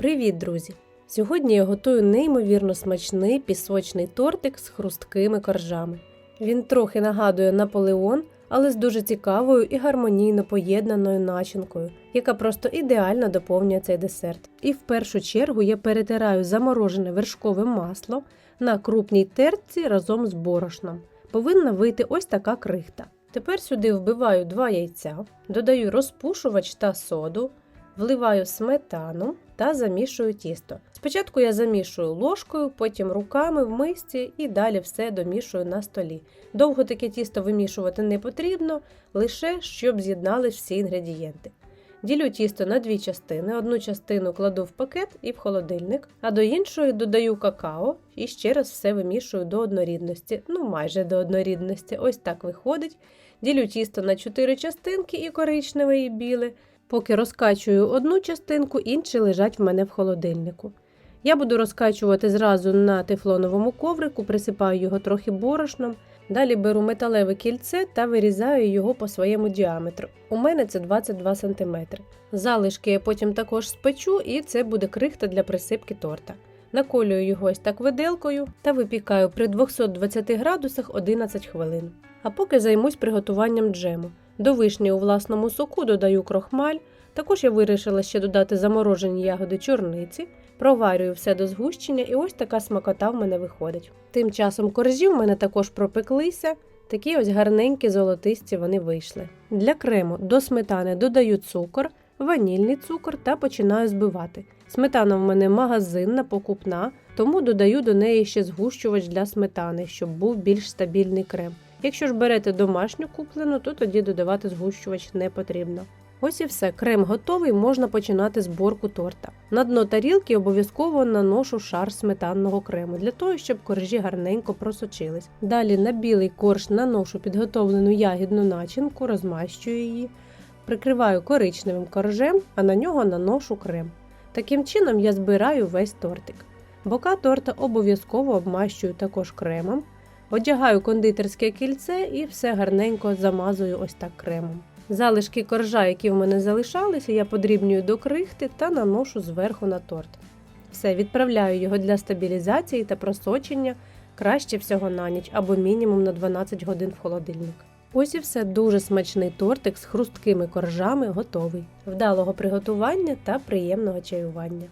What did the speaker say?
Привіт, друзі! Сьогодні я готую неймовірно смачний пісочний тортик з хрусткими коржами. Він трохи нагадує Наполеон, але з дуже цікавою і гармонійно поєднаною начинкою, яка просто ідеально доповнює цей десерт. І в першу чергу я перетираю заморожене вершкове масло на крупній тертці разом з борошном. Повинна вийти ось така крихта. Тепер сюди вбиваю два яйця, додаю розпушувач та соду, вливаю сметану та замішую тісто. Спочатку я замішую ложкою, потім руками в мисці і далі все домішую на столі. Довго таке тісто вимішувати не потрібно, лише щоб з'єднались всі інгредієнти. Ділю тісто на дві частини. Одну частину кладу в пакет і в холодильник, а до іншої додаю какао і ще раз все вимішую до однорідності. Ну майже до однорідності. Ось так виходить. Ділю тісто на чотири частинки і коричневе, і біле. Поки розкачую одну частинку, інші лежать в мене в холодильнику. Я буду розкачувати зразу на тефлоновому коврику, присипаю його трохи борошном. Далі беру металеве кільце та вирізаю його по своєму діаметру. У мене це 22 см. Залишки я потім також спечу, і це буде крихта для присипки торта. Наколюю його ось так виделкою та випікаю при 220 градусах 11 хвилин. А поки займусь приготуванням джему. До вишні у власному соку додаю крохмаль. Також я вирішила ще додати заморожені ягоди чорниці, проварюю все до згущення, і ось така смакота в мене виходить. Тим часом коржі в мене також пропеклися, такі ось гарненькі золотисті вони вийшли. Для крему до сметани додаю цукор, ванільний цукор та починаю збивати. Сметана в мене магазинна, покупна, тому додаю до неї ще згущувач для сметани, щоб був більш стабільний крем. Якщо ж берете домашню куплену, то тоді додавати згущувач не потрібно. Ось і все, крем готовий, можна починати зборку торта. На дно тарілки обов'язково наношу шар сметанного крему для того, щоб коржі гарненько просочились. Далі на білий корж наношу підготовлену ягідну начинку, розмащую її, прикриваю коричневим коржем, а на нього наношу крем. Таким чином я збираю весь тортик. Бока торта обов'язково обмащую також кремом. Одягаю кондитерське кільце і все гарненько замазую ось так кремом. Залишки коржа, які в мене залишалися, я подрібнюю до крихти та наношу зверху на торт. Все, відправляю його для стабілізації та просочення краще всього на ніч або мінімум на 12 годин в холодильник. Ось і все дуже смачний тортик з хрусткими коржами готовий. Вдалого приготування та приємного чаювання.